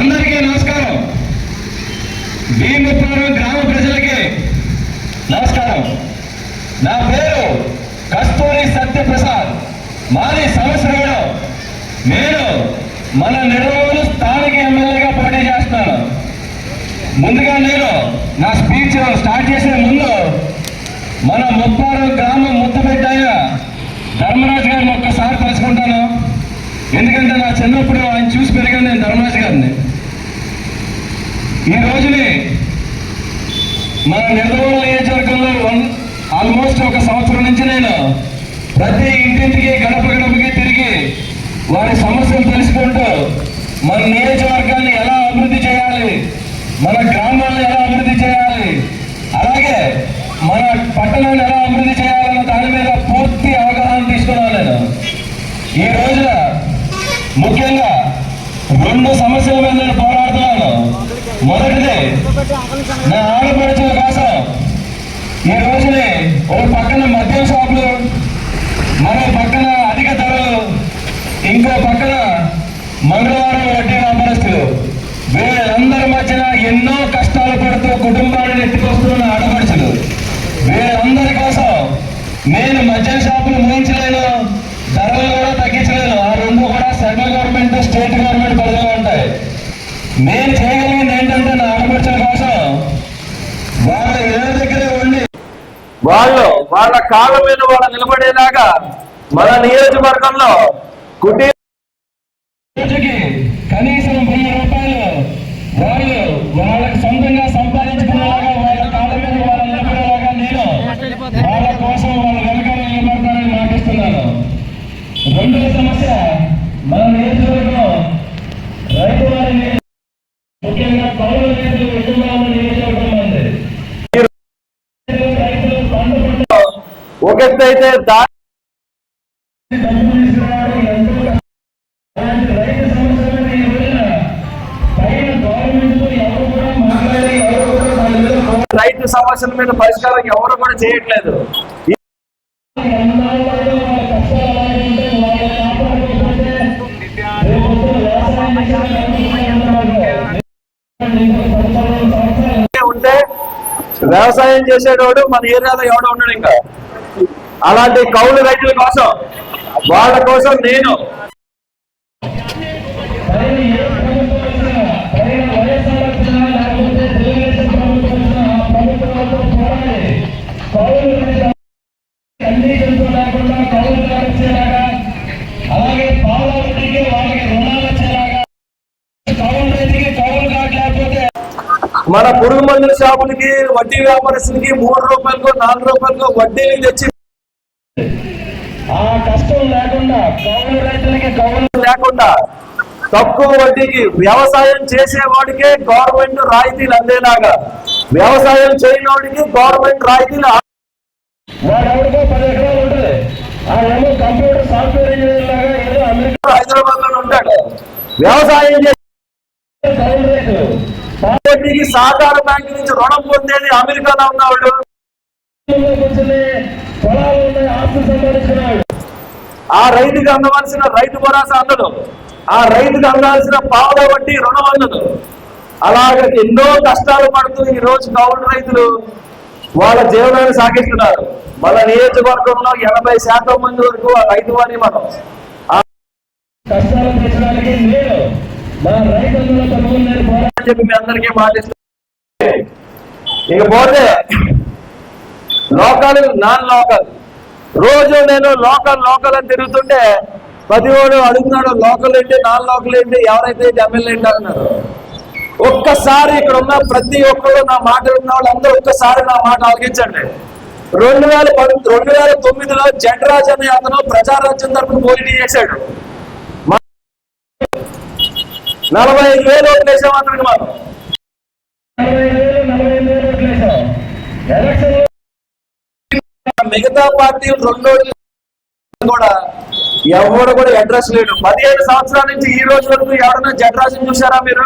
అందరికీ నమస్కారం. భీమపురం గ్రామ ప్రజలకి నమస్కారం. నా పేరు కస్తూరి సత్యప్రసాద్. మాది సంవత్సరంలో నేను మన నిర్మూలు స్థానిక ఎమ్మెల్యేగా పోటీ చేస్తున్నాను. ముందుగా నేను నా స్పీచ్ స్టార్ట్ చేసే ముందు మన ముప్పారు గ్రామం ముద్దు పెట్టాయ ధర్మరాజు గారిని ఒక్కసారి తలుచుకుంటాను ఎందుకంటే నా చిన్నప్పుడు ఆయన చూసి పెరిగాను నేను ధర్మరాజు గారిని. ఈ రోజుని మన నిర్మూల నియోజకవర్గంలో వన్ ఆల్మోస్ట్ ఒక సంవత్సరం నుంచి నేను ప్రతి ఇంటింటికి గడప గడపకి తిరిగి వారి సమస్యలు తెలుసుకుంటూ మన నియోజకవర్గాన్ని ఎలా అభివృద్ధి చేయాలి మన గ్రామాలను ఎలా అభివృద్ధి చేయాలి అలాగే మన పట్టణాన్ని ఎలా అభివృద్ధి చేయాలన్న దాని మీద పూర్తి అవగాహన తీసుకున్నాను నేను. ఈ రోజున ముఖ్యంగా రెండు సమస్యల మీద నేను పోరాడుతున్నాను. మొదటిది నా ఆడపడుచుల కోసం ఈ రోజునే ఒక పక్కన మద్యం షాపులు మరో పక్కన అధిక ధరలు ఇంకో పక్కన మంగళవారం వడ్డీ వ్యాపారస్తులు. వీళ్ళందరి మధ్యన ఎన్నో కష్టాలు పడుతూ కుటుంబాన్ని ఎత్తుకొస్తున్న ఆడపడుచులు వీళ్ళందరి కోసం నేను మద్యం షాపులు ముగించలేను ధరలు కూడా తగ్గించలేను ఆ రెండు కూడా సెంట్రల్ గవర్నమెంట్ స్టేట్ గవర్నమెంట్ పరిధిలో ఉంటాయి. నేను చేయగలిగింది ఏంటంటే నా ఆడపడుచుల కోసం వాళ్ళ ఇళ్ళ దగ్గరే ఉండి వాళ్ళు వాళ్ళ కాళ్ళ మీద వాళ్ళు నిలబడేలాగా మన నియోజకవర్గంలో రోజుకి కనీసం వెయ్యి రూపాయలు వాళ్ళు వాళ్ళకి సొంతంగా సంపాదించుకునేలాగా వాళ్ళ కాళ్ళ మీద వాళ్ళు నిలబడేలాగా నేను వాళ్ళ కోసం వాళ్ళ వెనకాల నిలబడతానని మాటిస్తున్నాను. రెండవ సమస్య మన నియోజకవర్గం రైతు వారి నియోజకవర్గం, ముఖ్యంగా కౌలు రైతులు ఎక్కువగా ఉన్న నియోజకవర్గం ఉంది రైతులు పంట పంట ఒక ఎత్తు అయితే రైతు సమస్యల మీద పరిష్కారం ఎవరు కూడా చేయట్లేదు. కష్టాలు వ్యవసాయం చేసేటోడు మన ఏరియాలో ఎవడో ఉన్నాడు ఇంకా. అలాంటి కౌలు రైతుల కోసం వాళ్ళ కోసం నేను మన పురుగు మందుల షాపులకి వడ్డీ వ్యాపారస్తులకి మూడు రూపాయలకు నాలుగు రూపాయలకు వడ్డీలు తెచ్చి ఆ కష్టం లేకుండా కౌలు రైతులకి కౌలు లేకుండా తక్కువ వడ్డీకి వ్యవసాయం చేసేవాడికే గవర్నమెంట్ రాయితీలు అందేలాగా. వ్యవసాయం చేయనోడికి గవర్నమెంట్ రాయితీలు పది ఎకరాలు ఉంటుంది. కంప్యూటర్ సాఫ్ట్వేర్ ఇంజనీర్ లాగా ఏదో అమెరికా హైదరాబాద్లో ఉంటాడు. వ్యవసాయం చేసే కౌలు రైతులు. వడ్డీకి సహకార బ్యాంక్ నుంచి రుణం పొందేది అమెరికాలో ఉన్నవాడు ఆ రైతుకి అందవలసిన రైతు భరోసా అందదు. ఆ రైతుకి అందాల్సిన పావుల వడ్డీ రుణం అందదు. అలాగ ఎన్నో కష్టాలు పడుతూ ఈ రోజు కౌలు రైతులు వాళ్ళ జీవనాన్ని సాగిస్తున్నారు. మన నియోజకవర్గంలో ఎనభై శాతం మంది వరకు ఆ రైతు వారి మనం కష్టాలు చెప్పి మీ అందరికీ మాటిస్తున్నాను ఇకపోతే లోకల్ నాన్ లోకల్ రోజు నేను లోకల్ లోకల్ అని తిరుగుతుంటే ప్రతివాడు అడుగుతున్నాడు లోకల్ ఏంటి నాన్ లోకల్ ఏంటి ఎవరైతే ఎమ్మెల్యే ఏంటి అన్నారు ఒక్కసారి ఇక్కడ ఉన్న ప్రతి ఒక్కరు నా మాట ఉన్న వాళ్ళందరూ ఒక్కసారి నా మాట ఆలకించండి. రెండు వేల పది రెండు వేల తొమ్మిదిలో జడ్రాజ్ అనే అతను ప్రజారాజ్యం తరపున పోటీ చేశాడు. నలభై ఐదు వేలు ఓట్లు వేసాం అతనికి మిగతా పార్టీలు రెండు కూడా ఎవరు కూడా అడ్రస్ లేడు. పదిహేను సంవత్సరాల నుంచి ఈ రోజు వరకు ఎవరైనా జడ్రాజ్ చూసారా మీరు?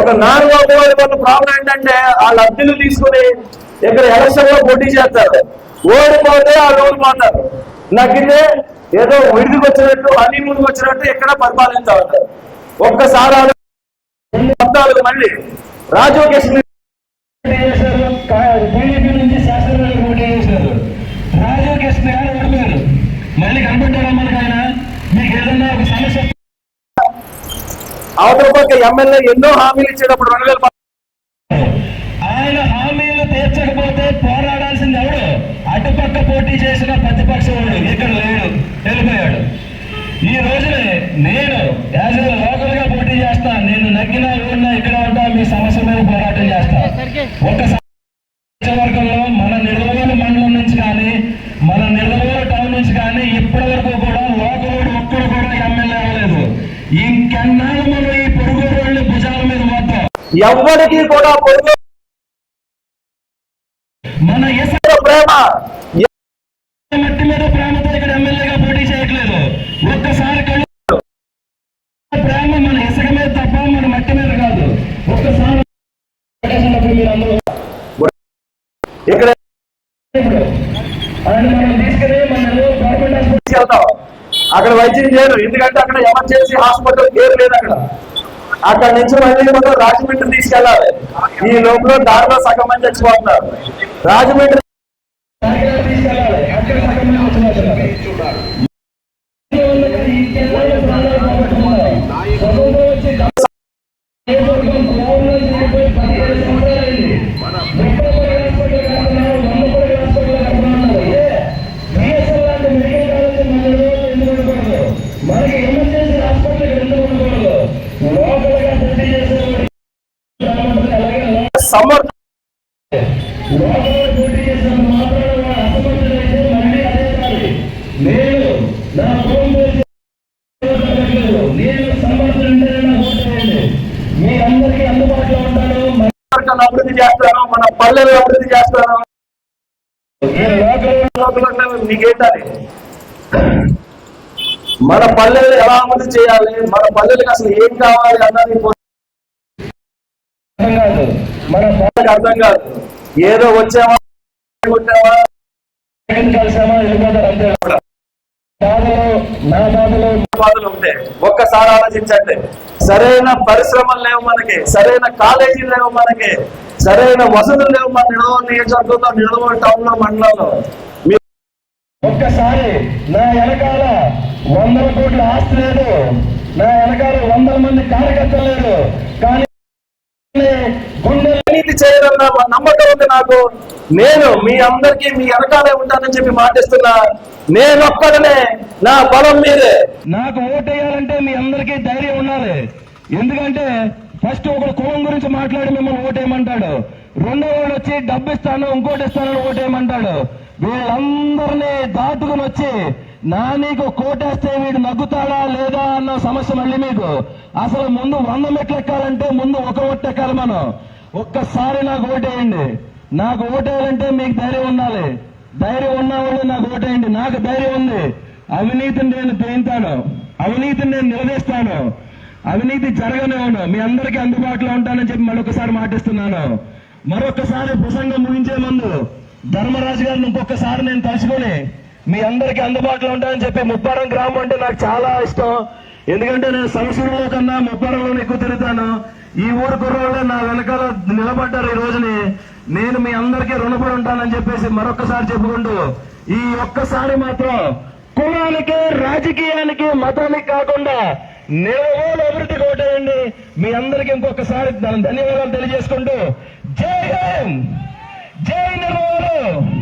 ఒక నాలుగో వాళ్ళ ప్రాబ్లం ఏంటంటే వాళ్ళ అద్దెలు తీసుకుని ఇక్కడ ఎలక్షన్లో పోటీ చేస్తారు. ఓడిపోతే వాళ్ళు ఓడిపోతారు నగ్గితే ఏదో విడిదికి వచ్చినట్టు హనీమూన్కి వచ్చినట్టు ఇక్కడ పరిపాలించాలి ఒక్కసారి పద్నాలుగు మంది మళ్ళీ రాజు టీడీపీ నుంచి శాసనసభ్యులు పోటీ చేశారు రాజు కృష్ణ గారు ఓడిపోయారు మళ్ళీ కనబడ్డారా మనకు ఆయన మీకు ఏదన్నా ఒక సమస్య అవతల పక్క ఎమ్మెల్యే ఎన్నో హామీలు ఇచ్చేటప్పుడు రెండు వేల ఆయన హామీలు తీర్చకపోతే పోరాడాల్సింది ఎవడు? అటుపక్క పోటీ చేసిన ప్రతిపక్షవాడు. ఇక్కడ లేడు. వెళ్ళిపోయాడు. ఈ రోజునే నేను యాజ్ చేస్తా నేను నగ్గినా ఊరినా ఇక్కడ ఉంటా మీ సమస్య మీద పోరాటం చేస్తా. ఒక వర్గంలో మన నిర్వహణ మండలం నుంచి కానీ మన నిర్వహణ టౌన్ నుంచి కానీ ఇప్పటి వరకు కూడా లోకలోడు ఒక్కడు కూడా ఎమ్మెల్యే అవ్వలేదు. ఇంకెన్నాళ్ళు మనం ఈ పొరుగు వాళ్ళని భుజాల మీద మోద్దాం ఎవ్వరికి కూడా పొరుగు మన ఎస్ ప్రేమ. మట్టి మీద ప్రేమతో ఇక్కడ ఎమ్మెల్యేగా పోటీ చేయట్లేదు. ఒక్కసారి కళ్ళు ప్రేమ మన ఇసుక మీద తప్ప మన మట్టి మీద కాదు ఒక్కసారి పడేసినప్పుడు మీరు అందరూ ఇక్కడ ఆయన మనం తీసుకుని మన గవర్నమెంట్ హాస్పిటల్ తీసుకెళ్తాం. అక్కడ వైద్యం చేయరు. ఎందుకంటే అక్కడ ఎమర్జెన్సీ హాస్పిటల్ కేర్ లేదు అక్కడ. అక్కడ నుంచి మళ్ళీ మనం రాజమండ్రి తీసుకెళ్ళాలి. ఈ లోపల దారిలో సగం మంది చచ్చిపోతున్నారు. రాజమండ్రి తీసుకెళ్ళాలి. గ్రామాలను అభివృద్ధి చేస్తాను మన పల్లెలు అభివృద్ధి చేస్తాను ఈ మన పల్లెలు ఎలా అభివృద్ధి చేయాలి? మన పల్లెలకు అసలు ఏం కావాలి అన్నది మన వాళ్ళకి అర్థం కాదు. ఏదో వచ్చామా కొట్టామా కలిసామా వెళ్ళిపోతారు అంతే. కూడా బాధలు ఉంటే ఒక్కసారి ఆలోచించండి. సరైన పరిశ్రమలు లేవు మనకి సరైన కాలేజీలు లేవు మనకి సరైన వసతులు లేవు మన నిడదవోలు నియోజకవర్గంలో నిడదవోలు టౌన్లో మండలంలో. ఒక్కసారి నా వెనకాల వందల కోట్ల ఆస్తి లేదు. నా వెనకాల వందల మంది కార్యకర్తలు లేదు కానీ అవినీతి చేయాలన్న నమ్మకం ఉంది నాకు. నేను మీ అందరికీ మీ వెనకాలే ఉంటానని చెప్పి మాటిస్తున్నా. నేను ఒక్కడనే నా బలం మీదే. నాకు ఓటేయాలంటే మీ అందరికీ ధైర్యం ఉండాలి. ఎందుకంటే ఫస్ట్ ఒక కులం గురించి మాట్లాడి మిమ్మల్ని ఓటేయమంటాడు. రెండో వాడు వచ్చి డబ్బు ఇస్తాను ఇంకోటి ఇస్తానని ఓటేయమంటాడు. వీళ్ళందరినీ దాటుకుని వచ్చి నా నీకు కోటేస్తే వీడు నగ్గుతాడా లేదా అన్న సమస్య మళ్ళీ మీకు. అసలు ముందు వంద మెట్లు ఎక్కాలంటే ముందు ఒక ఒట్టెక్కాలి మనం. ఒక్కసారి నాకు ఓటేయండి. నాకు ఓటేయాలంటే మీకు ధైర్యం ఉండాలి. ధైర్యం ఉన్నవాళ్ళు నాకు ఓటేయండి. నాకు ధైర్యం ఉంది. అవినీతిని నేను పేయింతాను అవినీతిని నేను నిలదీస్తాను. అవినీతి జరగనివ్వను మీ అందరికీ అందుబాటులో ఉంటానని చెప్పి మరొకసారి మాటిస్తున్నాను. మరొకసారి ప్రసంగం ముగించే ముందు ధర్మరాజు గారిని ఇంకొకసారి నేను తలుచుకొని మీ అందరికీ అందుబాటులో ఉంటానని చెప్పి ముప్పారం గ్రామం అంటే నాకు చాలా ఇష్టం. ఎందుకంటే నేను సంవత్సరంలో కన్నా ముప్పారంలో ఎక్కువ తిరుగుతాను. ఈ ఊరు కుర్రోళ్ళే నా వెనకాల నిలబడ్డారు ఈ రోజుని. నేను మీ అందరికీ రుణపడి ఉంటానని చెప్పేసి మరొకసారి చెప్పుకుంటూ ఈ ఒక్కసారి మాత్రం కులానికి రాజకీయానికి మతానికి కాకుండా నిలవోలు అభివృద్ధి కోటేయండి. మీ అందరికీ ఇంకొకసారి ధన్యవాదాలు తెలియజేసుకుంటూ జై హింద్! జై నిర్మల్